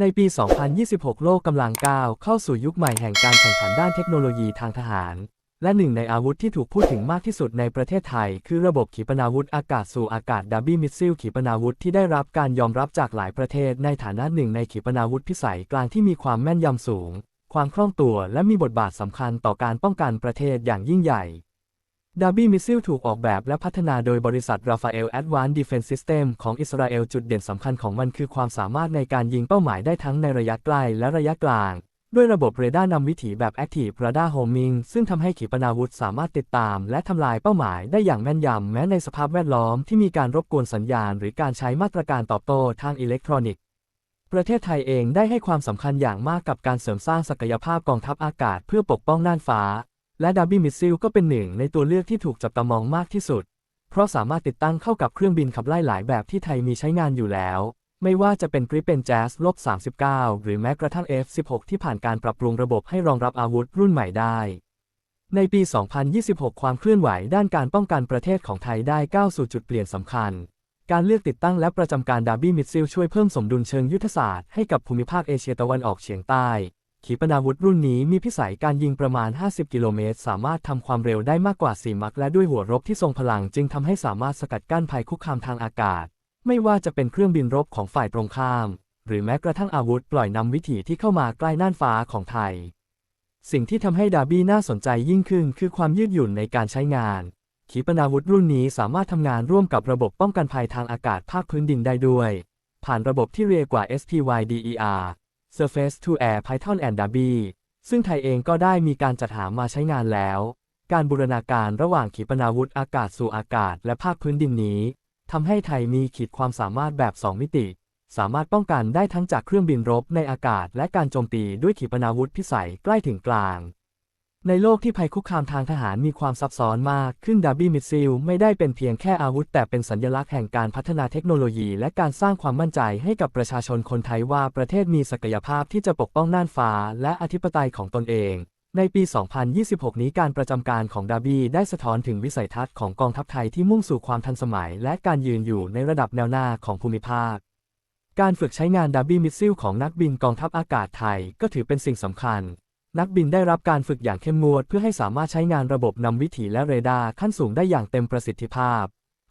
ในปี 2026 โลกกำลังก้าวเข้าสู่ยุคใหม่แห่งการแข่งขันด้านเทคโนโลยีทางทหาร และหนึ่งในอาวุธที่ถูกพูดถึงมากที่สุดในประเทศไทย คือระบบขีปนาวุธอากาศสู่อากาศดับบี้มิสซิลขีปนาวุธที่ได้รับการยอมรับจากหลายประเทศ ในฐานะหนึ่งในขีปนาวุธพิสัยกลางที่มีความแม่นยำสูง ความคล่องตัวและมีบทบาทสำคัญต่อการป้องกันประเทศอย่างยิ่งใหญ่ ดาบี้มิสซิลถูกออกแบบและพัฒนาโดยบริษัท Rafael Advanced Defense System ของอิสราเอลจุดเด่นสำคัญของมันคือความสามารถในการยิงเป้าหมายได้ทั้งในระยะใกล้และระยะกลาง ด้วยระบบเรดาร์นำวิถีแบบ Active Radar Homing ซึ่งทำให้ขีปนาวุธสามารถติดตาม และทำลายเป้าหมายได้อย่างแม่นยำแม้ในสภาพแวดล้อมที่มีการรบกวนสัญญาณ หรือการใช้มาตรการตอบโต้ทางอิเล็กทรอนิกส์ประเทศไทยเองได้ให้ความสำคัญอย่างมากกับการเสริมสร้างศักยภาพกองทัพอากาศเพื่อปกป้องน่านฟ้า และดาร์บี้มิสซิลก็เป็นหนึ่งในตัวเลือกที่ถูกจับตามองมากที่สุด เพราะสามารถติดตั้งเข้ากับเครื่องบินขับไล่หลายแบบที่ไทยมีใช้งานอยู่แล้ว ไม่ว่าจะเป็นกริปเป็นแจ๊สลบ39 หรือแม้กระทั่ง F16 ที่ผ่านการปรับปรุงระบบให้รองรับอาวุธรุ่นใหม่ได้ ในปี 2026 ความเคลื่อนไหวด้านการป้องกันประเทศของไทยได้ก้าวสู่จุดเปลี่ยนสำคัญการเลือกติดตั้งและประจำการดาร์บี้มิสซิลช่วยเพิ่มสมดุลเชิงยุทธศาสตร์ให้กับภูมิภาคเอเชียตะวันออกเฉียงใต้ ขีปนาวุธรุ่นนี้มีพิสัยการยิงประมาณ 50 กิโลเมตร สามารถทำความเร็วได้มากกว่า 4 มัคและด้วยหัวรบที่ทรงพลังจึงทำให้สามารถสกัดกั้นภัยคุกคามทางอากาศ ไม่ว่าจะเป็นเครื่องบินรบของฝ่ายตรงข้าม หรือแม้กระทั่งอาวุธปล่อยนำวิถีที่เข้ามาใกล้น่านฟ้าของไทย สิ่งที่ทำให้ดาบี้น่าสนใจยิ่งขึ้น คือความยืดหยุ่นในการใช้งาน ขีปนาวุธรุ่นนี้สามารถทำงานร่วมกับระบบป้องกันภัยทางอากาศภาคพื้นดินได้ด้วย ผ่านระบบที่เรียกว่า SPYDER Surface to Air Python and Darby ซึ่งไทยเองก็ได้มีการจัดหามาใช้งานแล้ว การบูรณาการระหว่างขีปนาวุธอากาศสู่อากาศและภาคพื้นดินนี้ทำให้ไทยมีขีดความสามารถแบบ 2 มิติ สามารถป้องกันได้ทั้งจากเครื่องบินรบในอากาศ และการโจมตีด้วยขีปนาวุธพิสัยใกล้ถึงกลาง ในโลกที่ภัยคุกคามทางทหารมีความซับซ้อนมากขึ้นดาบี้มิสซิลไม่ได้เป็นเพียงแค่อาวุธ แต่เป็นสัญลักษณ์แห่งการพัฒนาเทคโนโลยี และการสร้างความมั่นใจให้กับประชาชนคนไทยว่าประเทศมีศักยภาพที่จะปกป้องน่านฟ้า และอธิปไตยของตนเอง ในปี 2026 นี้การประจำการของดาบี้ได้สะท้อนถึงวิสัยทัศน์ของกองทัพไทยที่มุ่งสู่ความทันสมัย และการยืนอยู่ในระดับแนวหน้าของภูมิภาคการฝึกใช้งานดาบี้มิสซิลของนักบินกองทัพอากาศไทยก็ถือเป็นสิ่งสำคัญ นักบินได้รับการฝึกอย่างเข้มงวดเพื่อให้สามารถใช้งานระบบนำวิถีและเรดาร์ขั้นสูงได้อย่างเต็มประสิทธิภาพ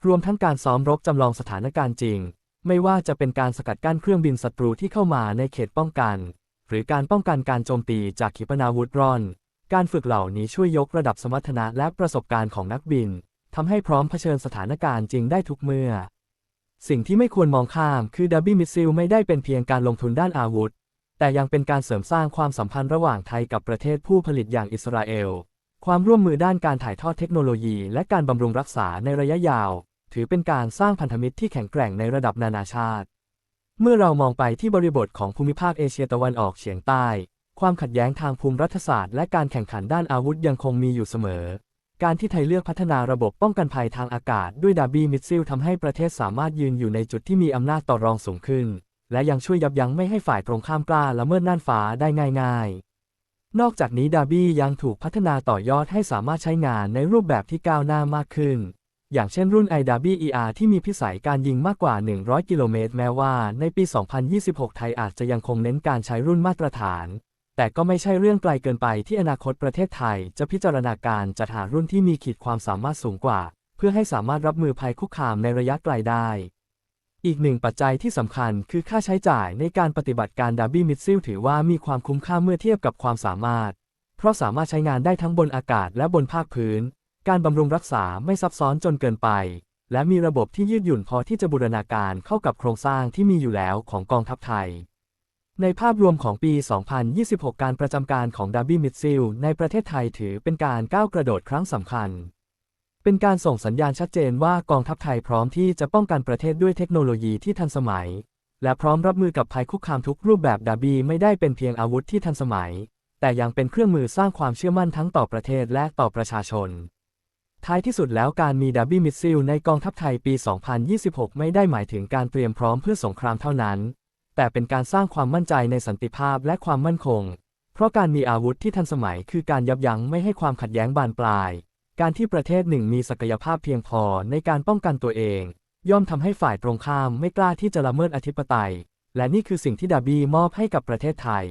รวมทั้งการซ้อมรบจำลองสถานการณ์จริง ไม่ว่าจะเป็นการสกัดกั้นเครื่องบินศัตรูที่เข้ามาในเขตป้องกัน หรือการป้องกันการโจมตีจากขีปนาวุธร่อน การฝึกเหล่านี้ช่วยยกระดับสมรรถนะและประสบการณ์ของนักบินทำให้พร้อมเผชิญสถานการณ์จริงได้ทุกเมื่อ สิ่งที่ไม่ควรมองข้ามคือดับบี้มิสซิลไม่ได้เป็นเพียงการลงทุนด้านอาวุธ แต่ยังเป็นการเสริมสร้างความสัมพันธ์ระหว่างไทยกับประเทศผู้ผลิตอย่างอิสราเอล ความร่วมมือด้านการถ่ายทอดเทคโนโลยี และการบำรุงรักษาในระยะยาว ถือเป็นการสร้างพันธมิตรที่แข็งแกร่งในระดับนานาชาติ เมื่อเรามองไปที่บริบทของภูมิภาคเอเชียตะวันออกเฉียงใต้ ความขัดแย้งทางภูมิรัฐศาสตร์และการแข่งขันด้านอาวุธยังคงมีอยู่เสมอ การที่ไทยเลือกพัฒนาระบบป้องกันภัยทางอากาศด้วยดาบี้มิสซิลทำให้ประเทศสามารถยืนอยู่ในจุดที่มีอำนาจต่อรองสูงขึ้น และยังช่วยยับยั้งไม่ให้ฝ่ายตรงข้ามกล้าละเมิดน่านฟ้าได้ง่ายๆ นอกจากนี้ดาบี้ยังถูกพัฒนาต่อยอดให้สามารถใช้งานในรูปแบบที่ก้าวหน้ามากขึ้น อย่างเช่นรุ่น i d a r b y ER ที่มีพิสัยการยิงมากกว่า 100 กิโลเมตร แม้ว่าในปี 2026 ไทยอาจจะยังคงเน้นการใช้รุ่นมาตรฐาน แต่ก็ไม่ใช่เรื่องไกลเกินไปที่อนาคตประเทศไทย จะพิจารณาการจัดหารุ่นที่มีขีดความสามารถสูงกว่า เพื่อให้สามารถรับมือภัยคุกคามในระยะไกลได้ อีกหนึ่งปัจจัยที่สำคัญคือค่าใช้จ่ายในการปฏิบัติการดาร์บี้มิสซิลถือว่ามีความคุ้มค่าเมื่อเทียบกับความสามารถ เพราะสามารถใช้งานได้ทั้งบนอากาศและบนภาคพื้น การบำรุงรักษาไม่ซับซ้อนจนเกินไป และมีระบบที่ยืดหยุ่นพอที่จะบูรณาการเข้ากับโครงสร้างที่มีอยู่แล้วของกองทัพไทย ในภาพรวมของปี 2026 การประจำการของดาร์บี้มิสซิลในประเทศไทยถือเป็นการก้าวกระโดดครั้งสำคัญ เป็นการส่งสัญญาณชัดเจนว่ากองทัพไทยพร้อมที่จะป้องกันประเทศด้วยเทคโนโลยีที่ทันสมัย และพร้อมรับมือกับภัยคุกคามทุกรูปแบบดาบีไม่ได้เป็นเพียงอาวุธที่ทันสมัย แต่ยังเป็นเครื่องมือสร้างความเชื่อมั่นทั้งต่อประเทศและต่อประชาชน ท้ายที่สุดแล้วการมีดาบี้มิสซิลในกองทัพไทยปี 2026 ไม่ได้หมายถึงการเตรียมพร้อมเพื่อสงครามเท่านั้น แต่เป็นการสร้างความมั่นใจในสันติภาพและความมั่นคง เพราะการมีอาวุธที่ทันสมัยคือการยับยั้งไม่ให้ความขัดแย้งบานปลาย การที่ประเทศหนึ่งมีศักยภาพเพียงพอในการป้องกันตัวเอง ย่อมทำให้ฝ่ายตรงข้ามไม่กล้าที่จะละเมิดอธิปไตย และนี่คือสิ่งที่ดาบี้มอบให้กับประเทศไทย